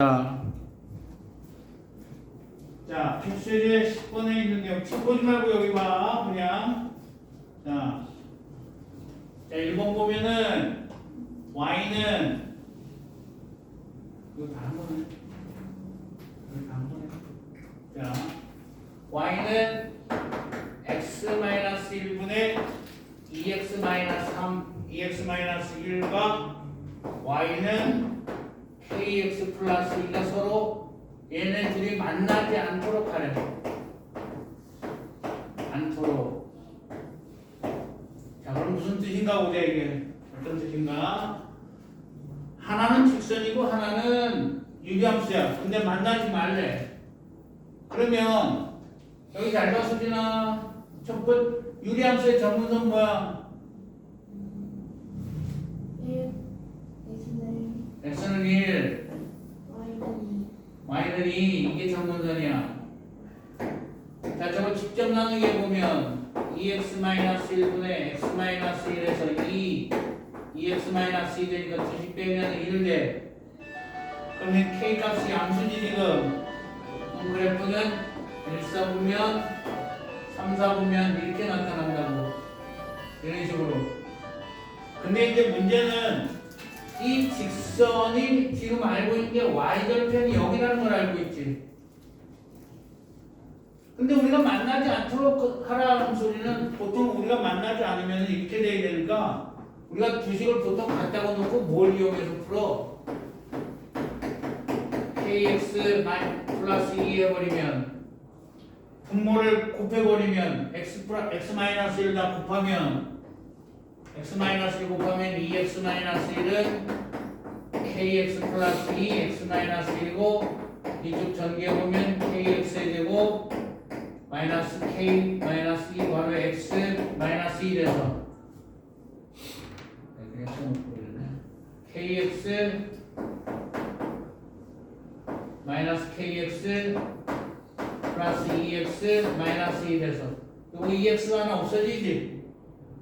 자, 자, 필수제 10번에 있는 내용. 책 보지 말고 여기 봐, 그냥. 자, 자, 1번 보면은 y는 이거 다한 번에. 이거 다한 번에. 자, y는 x 1분의 2x 3 2x 1과 y는 kx 플러스 2가 서로 얘네 둘이 만나지 않도록 하래. 않도록. 자, 그럼 무슨 뜻인가 보자, 이게. 어떤 뜻인가? 하나는 직선이고 하나는 유리함수야. 근데 만나지 말래. 그러면, 여기 잘 봐, 수진아. 첫 번, 유리함수의 전문은 뭐야? 1 x는 x는 1, y는 2 이게 정문선이야. 자 저거 직접 나누기 해보면 2x-1분의 x-1에서 2 2x-2 되니까 2씩 빼면 1 돼. 그러면 k 값이 양수지 지금. 그럼 그래프는 1, 4분면 3, 4분면 이렇게 나타난다고. 이런 식으로. 근데 이제 문제는 이 직선이 지금 알고 있는 게 y절편이 여기라는 걸 알고 있지. 근데 우리가 만나지 않도록 하라는 소리는 보통 우리가 만나지 않으면 이렇게 돼야 되니까 우리가 주식을 보통 갖다가 놓고 뭘 이용해서 풀어? kx 플러스 2 해버리면 분모를 곱해버리면 x 플러 x 마이너스 1다 곱하면 x 마이너스 1 곱하면 2x 마이너스 1은 kx 플러스 2 x 마이너스 1이고 이쪽 전개해보면 kx의 제곱 마이너스 k 마이너스 2 바로 x 마이너스 2 돼서 네, 그냥 써놓고 그러네. kx 마이너스 kx 플러스 2x 마이너스 2 돼서 요거 2x가 하나 없어지지?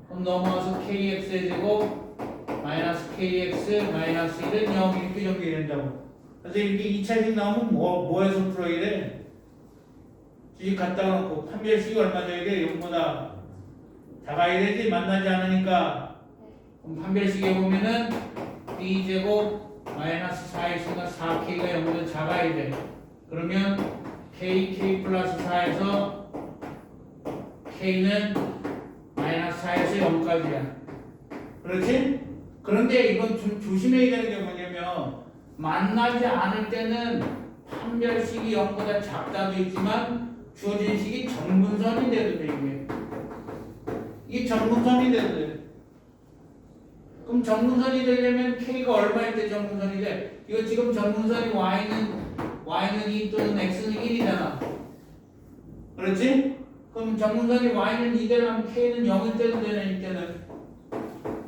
그럼 넘어와서 kx의 제곱 마이너스 kx 마이너스 1은 0 이렇게 정리된다고. 그래서 이게 2차식 나오면 뭐, 뭐에서 풀어야 돼? 주식 갖다 놓고 판별식이 얼마 돼야 돼? 0보다. 작아야 되지? 만나지 않으니까. 그럼 판별식에 보면은 b제곱 마이너스 4x가 4k가 0보다 작아야 돼. 그러면 k, k 플러스 4에서 k는 4에서 0까지야. 그렇지? 그런데 이건 좀 조심해야 되는 게 뭐냐면 만나지 않을 때는 판별식이 0보다 작다도 있지만 주어진 식이 정분선이 돼도 돼 이게. 이게 정분선이 돼도 돼. 그럼 정분선이 되려면 k가 얼마일 때 정분선이 돼? 이거 지금 정분선이 y는 y는 2 또는 x는 1이잖아. 그렇지? 그럼 정문선이 y는 2 되려면 k는 0일 때도 되는 이때는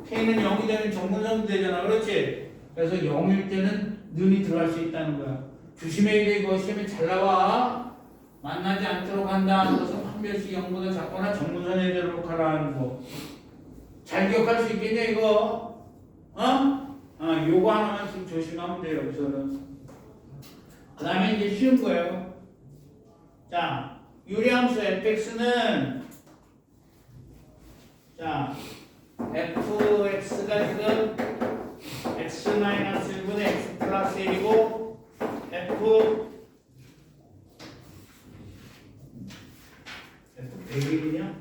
k는 0이 되면 정문선도 되잖아. 그렇지? 그래서 0일 때는 눈이 들어갈 수 있다는 거야. 조심해야 돼. 이거 시험에 잘 나와. 만나지 않도록 한다는 것은 판별식 0보다 작거나 정문선에 되도록 하라는 거. 잘 기억할 수 있겠냐 이거? 어? 아, 요거 하나만 좀 조심하면 돼요. 여기서는. 그 다음에 이제 쉬운 거예요. 자, 유리함수 fx는 자, fx가 지금 x-1분의 x 플러스 1이고 f f 100일이냐?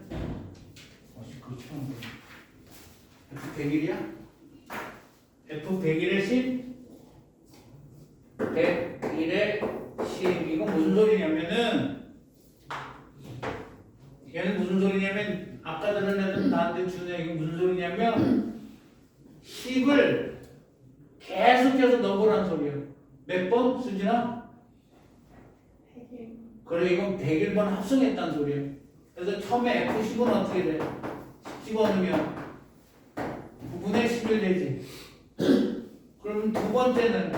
어씨, 그거 처음 보네. f 100일이야? f 100일에 10? 101에 10 이건 무슨 소리냐면은 얘는 무슨 소리냐면 아까 들은 애들 나한테 주는 얘기 무슨 소리냐면 10을 계속해서 넣어보라는 소리야 몇 번? 수진아? 100일 그래 이건 101번 합성했다는 소리야 그래서 처음에 F10은 어떻게 돼? 10 집어넣으면 9분의 11 되지 그럼 두 번째는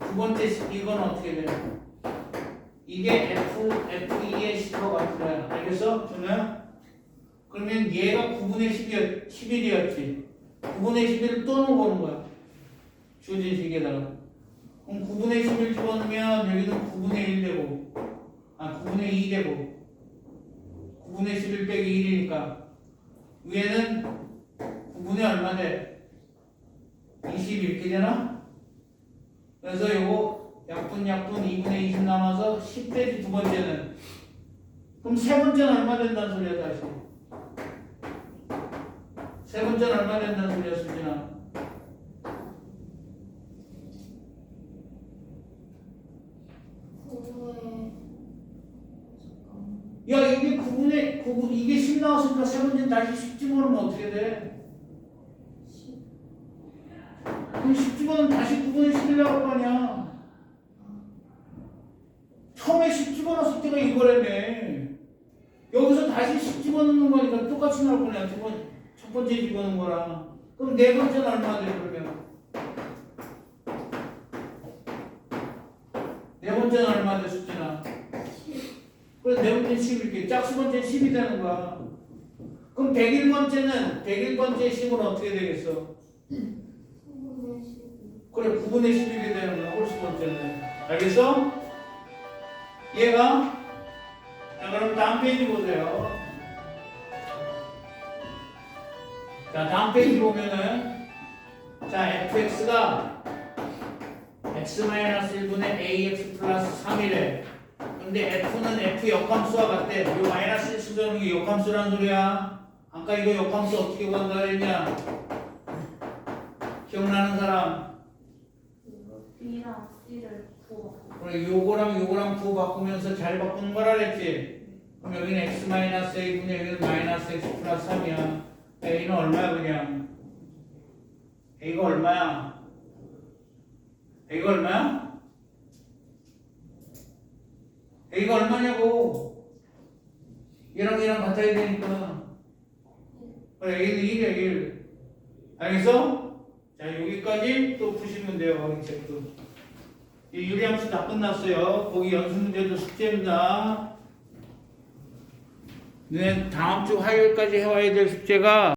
두 번째 식 이건 어떻게 돼? 이게 F, F2의 10과 같은 거야. 알겠어? 준호야? 그러면 얘가 9분의 10이었, 11이었지. 9분의 11을 또 넣어보는 거야. 주어진 식에다가. 그럼 9분의 10을 집어넣으면 여기는 9분의 1 되고 아 9분의 2 되고 9분의 11 빼기 1이니까 위에는 9분의 얼마 돼? 20 이렇게 되나? 그래서 요거 약분 약분 2분의 20 남아서 10 빼기 두 번째는 그럼 세 번째는 얼마 된다는 소리야 다시 세 번째는 얼마 된다는 소리야 수진아. 야 이게 9분의 9분 이게 10 나왔으니까 세 번째는 다시 10 집어넣으면 어떻게 돼? 10. 그럼 10 집어넣으면 다시 9분의 10이 나올 거 아니야 처음에 10 집어넣었을 때가 이거라며 여기서 다시 10 집어넣는 거니까 똑같이 나올 거냐 두 번, 첫 번째 집어넣은 거랑 그럼 네 번째는 얼마 돼 그러면 네 번째는 얼마 돼 10. 그래서 네 번째 10 이렇게 짝수 번째 10이 되는 거야 그럼 101번째는 101번째 10은 어떻게 되겠어? 9분의 12. 그래 9분의 11이 되는 거야 홀수 번째는 알겠어? 얘가? 자 그럼 다음 페이지 보세요. 자 다음 페이지 보면은 자 fx가 x-1분의 ax 플러스 3이래 근데 f는 f 역함수와 같대 요 마이너스 1 수정이 게 역함수란 소리야. 아까 이거 역함수 어떻게 구한다 그랬냐? 기억나는 사람 B랑 C를 구워. 그래 요거랑 요거랑 부호 바꾸면서 잘 바꾸는 거라 그랬지? 그럼 여기는 x 마이너스 a분의 여기는 마이너스 x 플러스 3이야. a는 얼마야 그냥? a가 얼마야? a가 얼마야? a가 얼마냐고? 얘랑 얘랑 같아야 되니까. 그래 a는 1이야 1 알겠어? 자 여기까지 또 푸시면 돼요 확인책도 이 유리함수 다 끝났어요. 거기 연습 문제도 숙제입니다. 네, 다음 주 화요일까지 해와야 될 숙제가